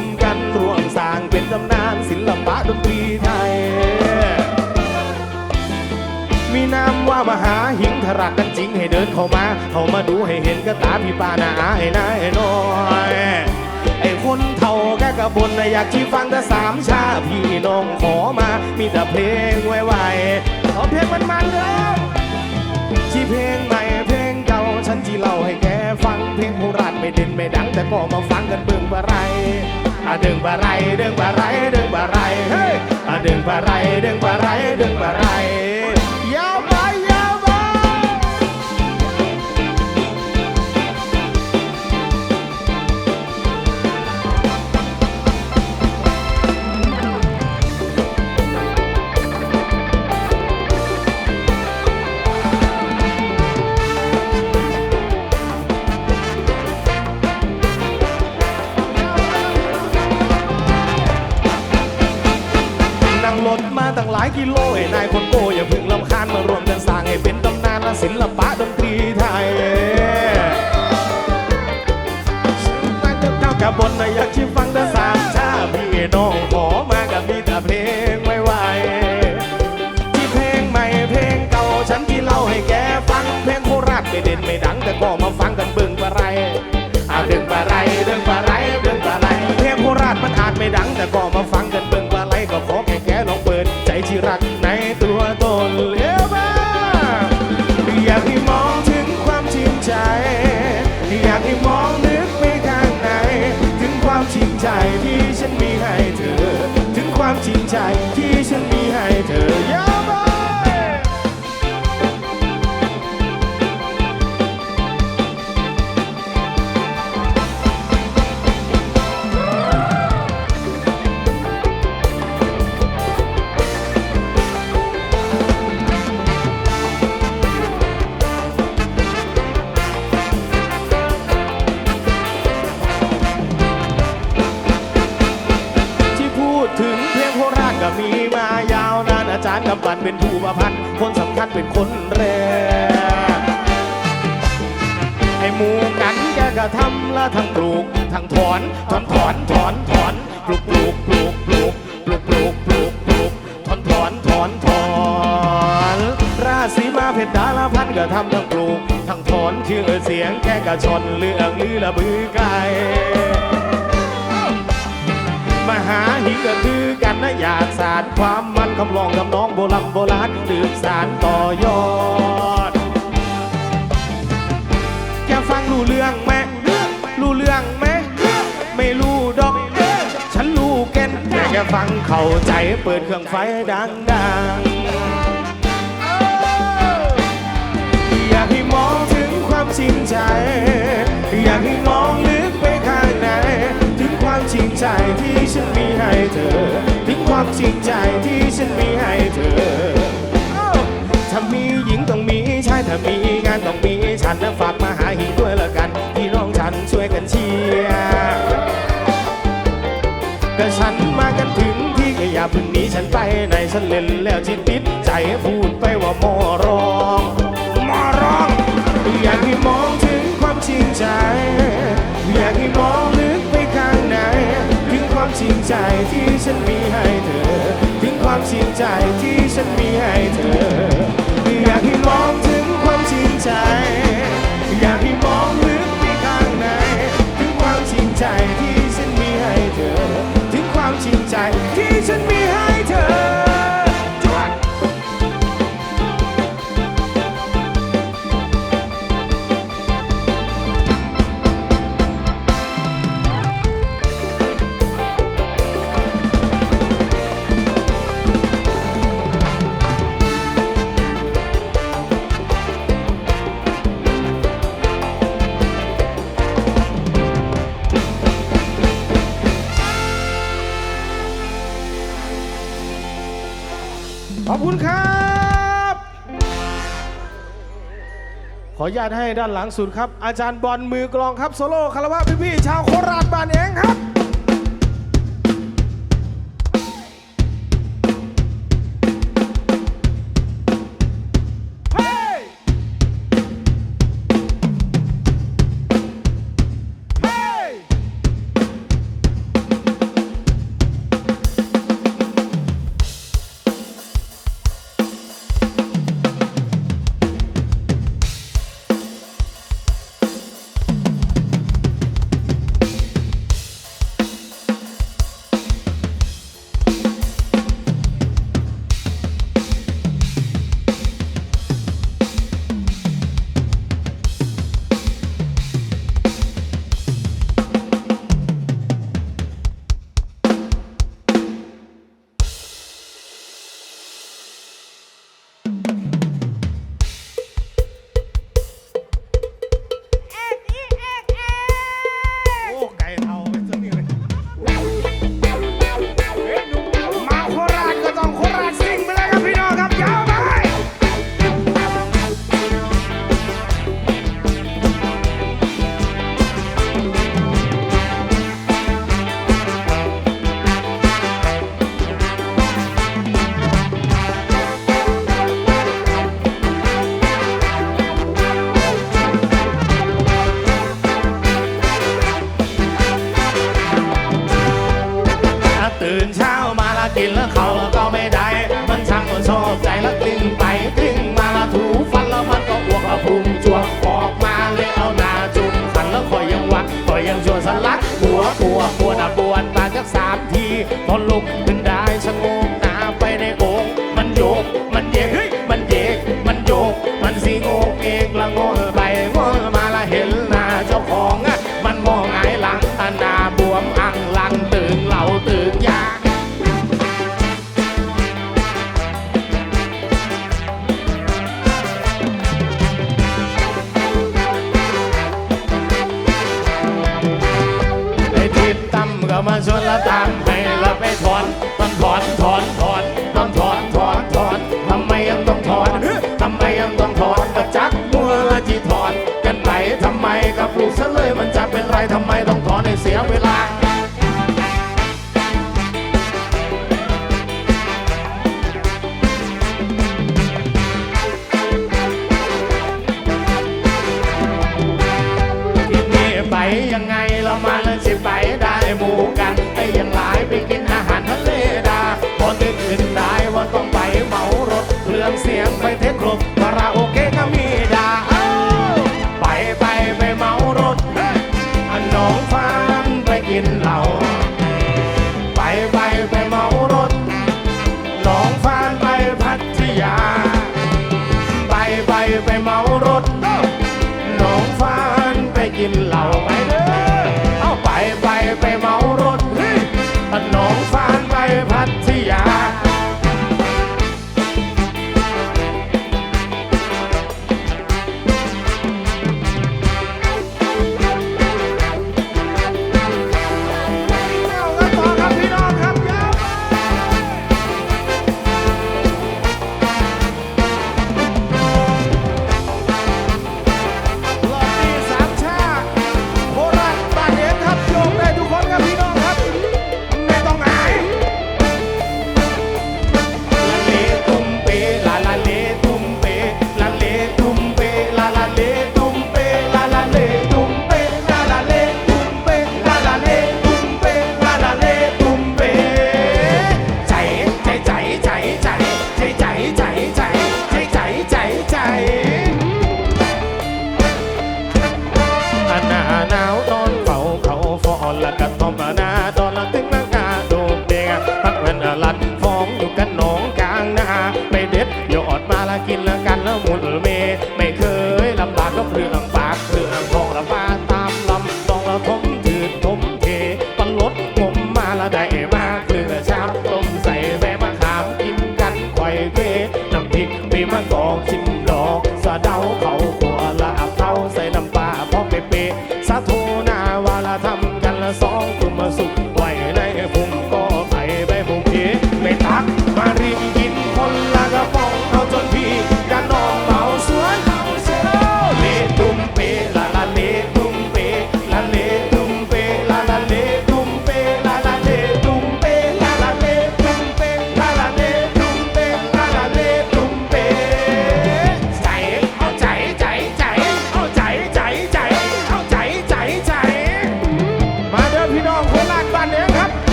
มกันร่วมสร้างเป็นตำนานศิลปะดนตรีไทย มีนามว่ามหาหิงถรักกันจริงให้เดินเข้ามา เข้ามาดูให้เห็นกับตาพี่ป้านาอาให้นายน้อยไอ้คนเท่าแกกระบนน่ะอยากที่ฟังแต่สามชาพี่น้องขอมา มีแต่เพลงไว้ๆขอเพลงมันๆเลยที่เพลงใหม่เพลงเก่าฉันที่เล่าให้แกฟังเพลงโบราณไม่เด่นไม่ดัง แต่ก็มาฟังกันเบิ่งบะไรอะเดึงบะไรเดิงบะไรเดิงบะไรเฮ้ยอะเดิงบะไรเดิงบะไรเดิงบะไร ไม่เด่นไม่ดังแต่ก็มา บันเป็นผู้ประพันธ์คนสำคัญเป็นคนแรกให้หมูกันแกก็ทำละทั้งปลูกทั้งถอนถอนถอนถอนถอนปลูกปลูกปลูกปลูกปลูกปลูกปลูกปลูกถอนถอนถอนถอนราศีมาเพชรดาลพันธ์ก็ทำทั้งปลูกทั้งถอนชื่อเสียงแกก็ชนเรื่องลือละบือไก่มหาหิงก็คือกันนะอยากสารความมันคำลอง ราณโบราณสืบสารต่อยอด แกฟังรู้เรื่องไหมรู้เรื่องไหมไม่รู้ดอก ฉันรู้แก่นแกฟังเข้าใจเปิดเครื่องไฟดังดังๆอยากให้มองถึงความจริงใจ อยากให้มองลึกไป จริงใจที่ฉันมีให้เธอถึงความจริงใจที่ฉันมีให้เธอ ถ้ามีหญิงต้องมีชายถ้ามีงานต้องมีฉันนะฝากมาหาหิงด้วยละกันพี่น้องฉันช่วยกันเชียร์ก็ฉันมากันถึงที่ก็อย่าพึ่งหนีฉันไปไหนฉันเล่นแล้วจิตติดใจพูดไปว่ามอง ใจที่ฉันมีให้เธอ อยากให้มองถึงความจริงใจ อยากให้มองลึกไปข้างใน ถึงความจริงใจที่ฉันมีให้เธอ ถึงความจริงใจ ขออนุญาตให้ด้านหลังสุดครับ อาจารย์บอลมือกลองครับโซโล่คารวะพี่ๆชาวโคราชบ้านเองครับ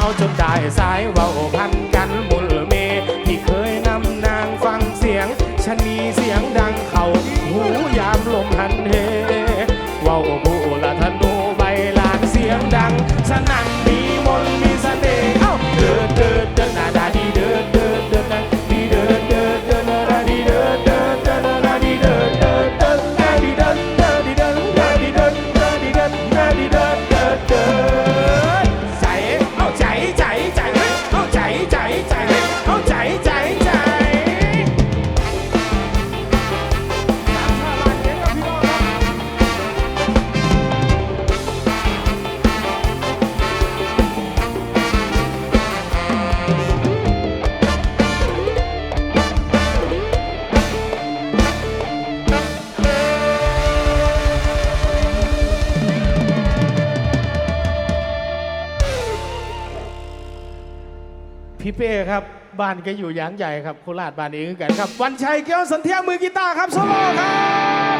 เราจนได้สายเว้าพันกันหมด บ้านก็อยู่ยางใหญ่ครับโคราชบ้านเองกันครับ วันชัยเกี้ยวสันเทียมือกีตาร์ครับโซโล่ครับ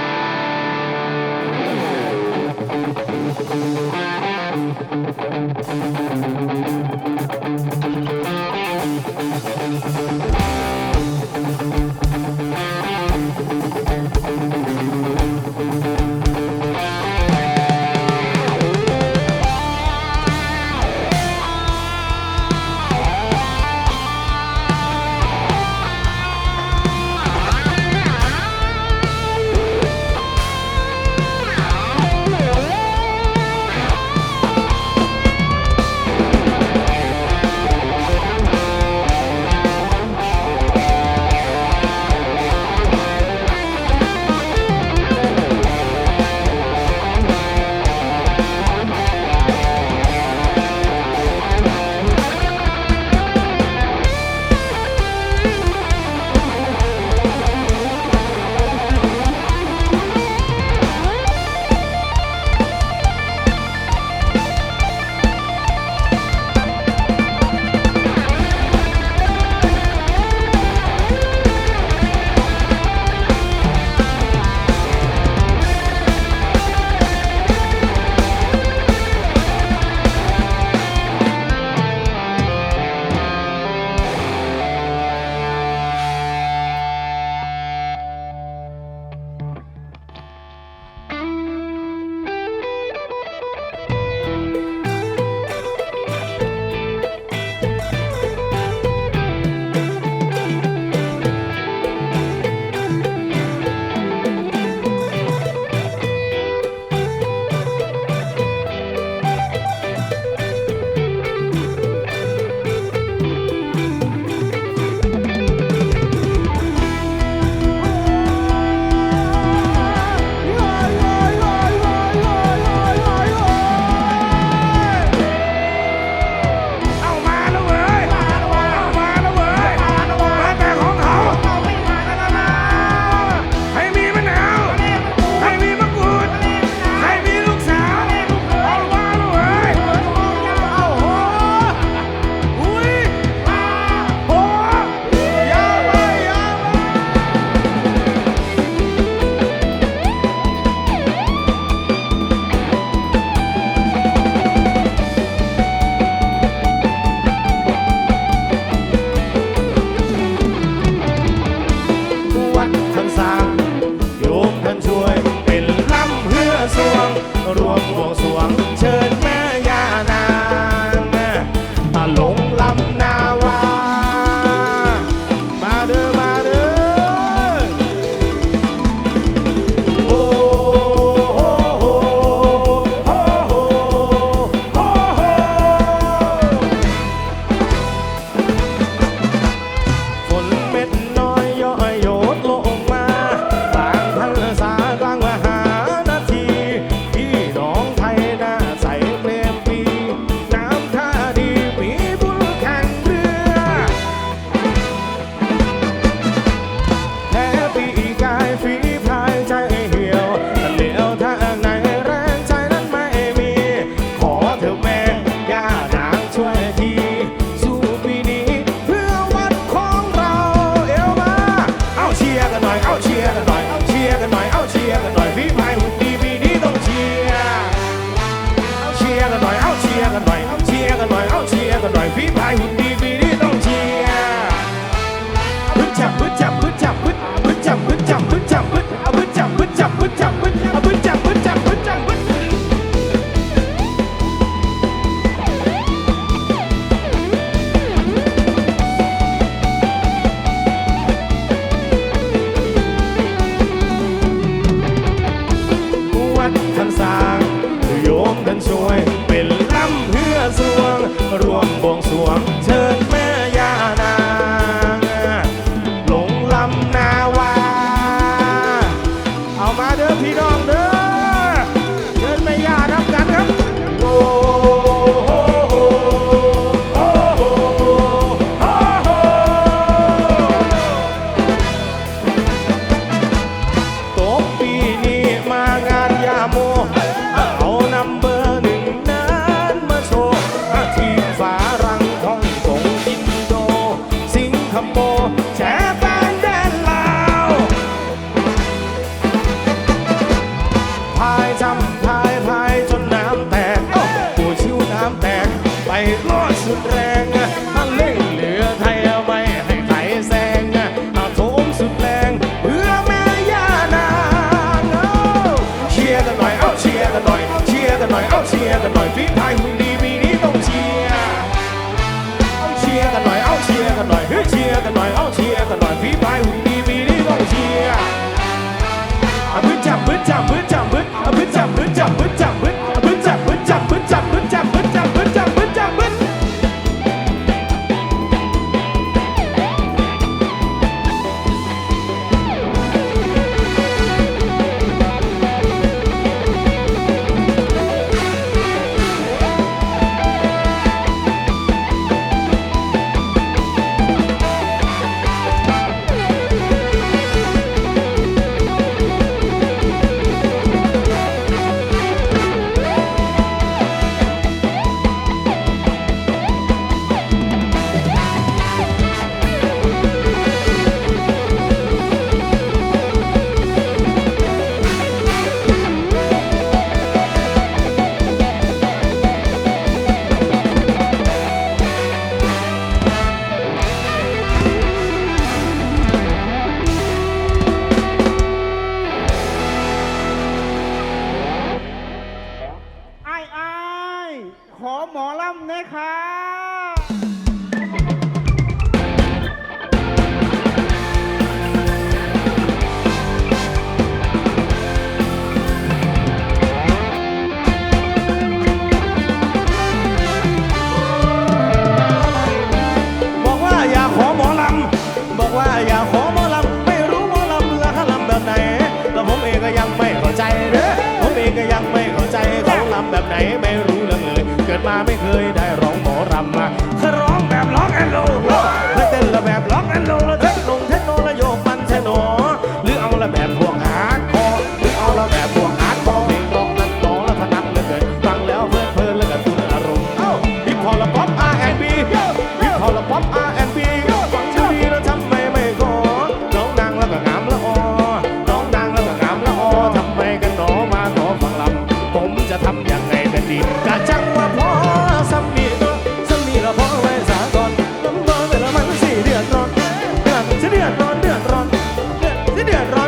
ไม่เคยได้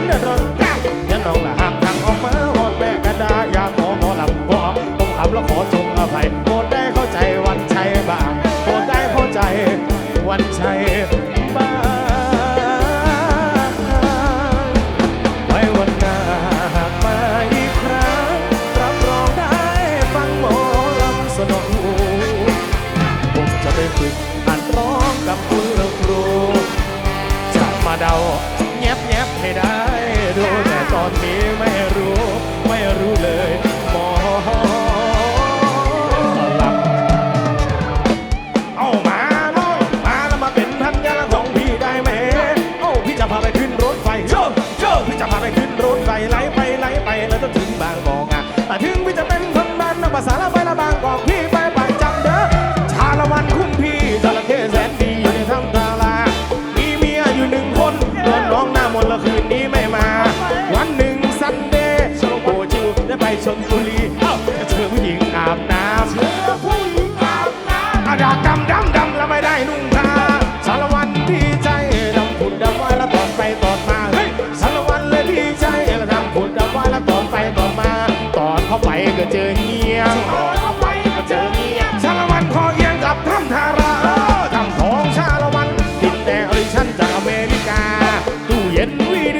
de rock. ็เจอเฮียงี้ชาละวันคอเอียงกับทำทาราทำทองชาละวันติดแต่อริชันจากอเมริกาตู้เย็นวี